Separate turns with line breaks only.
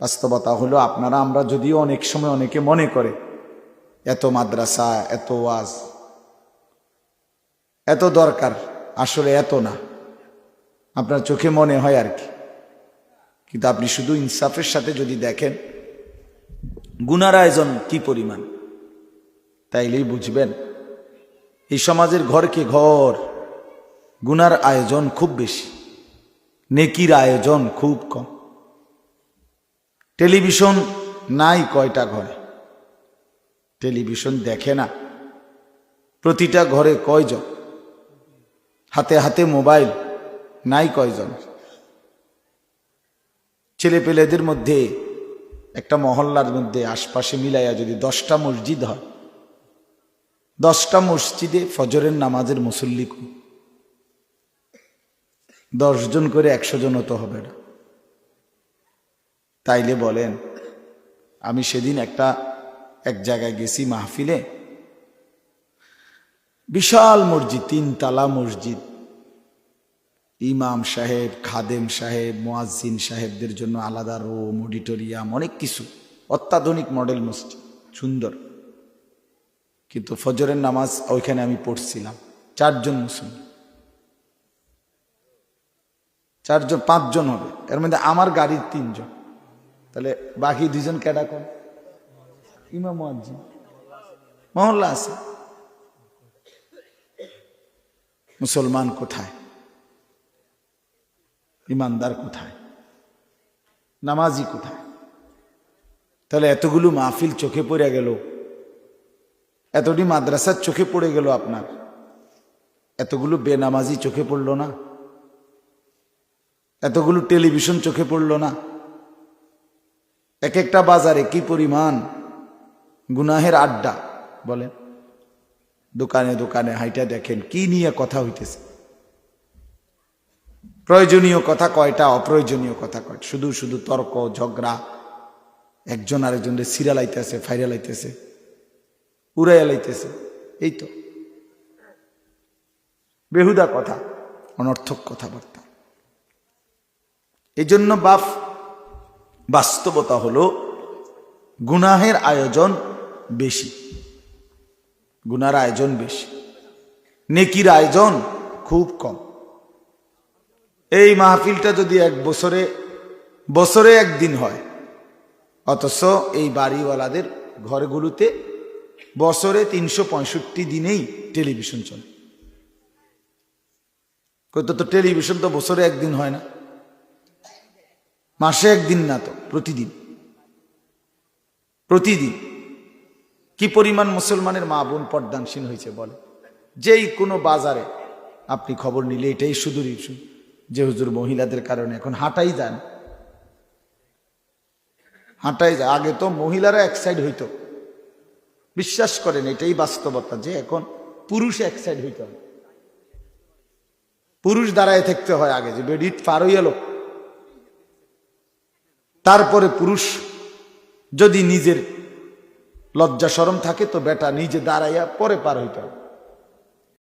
বাস্তবতা হলো আপনারা, আমরা যদিও অনেক সময় অনেকে মনে করে, এত মাদ্রাসা, এত ওয়াজ, এত দরকার, আসলে এত না। আপনার চোখে মনে হয় আর কি। কিন্তু আপনি শুধু ইনসাফের সাথে যদি দেখেন, গুনার আয়োজন কি পরিমাণ? তাইলেই বুঝবেন, এই সমাজের ঘরকে ঘর, গুনার আয়োজন খুব বেশি, নেকির আয়োজন খুব কম। টেলিভিশন নাই কয়টা ঘরে? টেলিভিশন দেখে না। প্রতিটা ঘরে কয়জন? হাতে হাতে মোবাইল নাই কয়জন? ছেলে পেলেদের মধ্যে একটা মহল্লার মধ্যে আশপাশে মিলাইয়া যদি দশটা মসজিদ হয়, দশটা মসজিদে ফজরের নামাজের মুসল্লি। দশজন করে একশো জন তো হবে না। তাইলে বলেন, আমি সেদিন একটা, এক জায়গায় গেছি মাহফিলে। বিশাল মসজিদ, তিনতলা মসজিদ। ইমাম সাহেব, খাদেম সাহেব মোয়াজিন সাহেবদের জন্য আলাদা রুম, অডিটোরিয়াম, অনেক কিছু। অত্যাধুনিক মডেল মসজিদ, সুন্দর। কিন্তু ফজরের নামাজ ওইখানে আমি পড়ছিলাম। চারজন মুসলিম চারজন, পাঁচজন হবে। এর মধ্যে আমার গাড়ির তিনজন। তাহলে বাকি দুজন কেডা কোন? ইমাম মহল্লা আছে। মুসলমান কোথায়? ইমানদার কোথায়? নামাজি কোথায়? তাহলে এতগুলো মাহফিল চোখে পড়ে গেল। এতটি মাদ্রাসার চোখে পড়ে গেল আপনার। এতগুলো বেনামাজি চোখে পড়ল না। এতগুলো টেলিভিশন চোখে পড়ল না। এক একটা বাজারে কি পরিমাণ গুনাহের আড্ডা বলেন? দোকানে দোকানে হাইটা দেখেন, কি নিয়ে কথা হইতেছে? প্রয়োজনীয় কথা কয়টা, অপ্রয়োজনীয় কথা কয়টা? শুধু শুধু তর্ক, ঝগড়া, একজন আরেকজনের সিরালাইতেছে, ফাইরালাইতেছে উড়াইয়া লাইতেছে এই তো। বেহুদা কথা, অনর্থক কথাবার্তা। এই জন্য বাপ বাস্তবতা হলো গুনাহের আয়োজন বেশি। গুনার আয়োজন বেশি। নেকির আয়োজন খুব কম। এই মাহফিলটা যদি এক বছরে বছরে একদিন হয়, অথচ এই বাড়িওয়ালাদের ঘরগুলোতে বছরে তিনশো পঁয়ষট্টি দিনেই টেলিভিশন চলে। তো টেলিভিশন তো বছরে একদিন হয় না। মাসে একদিন না তো, প্রতিদিন। প্রতিদিন। কি পরিমাণ মুসলমানের মা বোন পর্দানসীন হয়েছে বলে? যেই কোনো বাজারে। আপনি খবর নিলে এটাই শুধু যে হুজুর মহিলাদের কারণে এখন হাঁটাই যান। হাঁটাই যায়। আগে তো মহিলারা এক সাইড হইতো। বিশ্বাস করেন, এটাই বাস্তবতা যে এখন পুরুষ এক সাইড হইতে হয় পুরুষ দাঁড়ায় থাকতে হয় আগে, যে বেডিট পার এলো তারপরে পুরুষ, যদি নিজের লজ্জা সরম থাকে, তো বেটা নিজে দাঁড়াইয়া পরে পার হইতে হবে।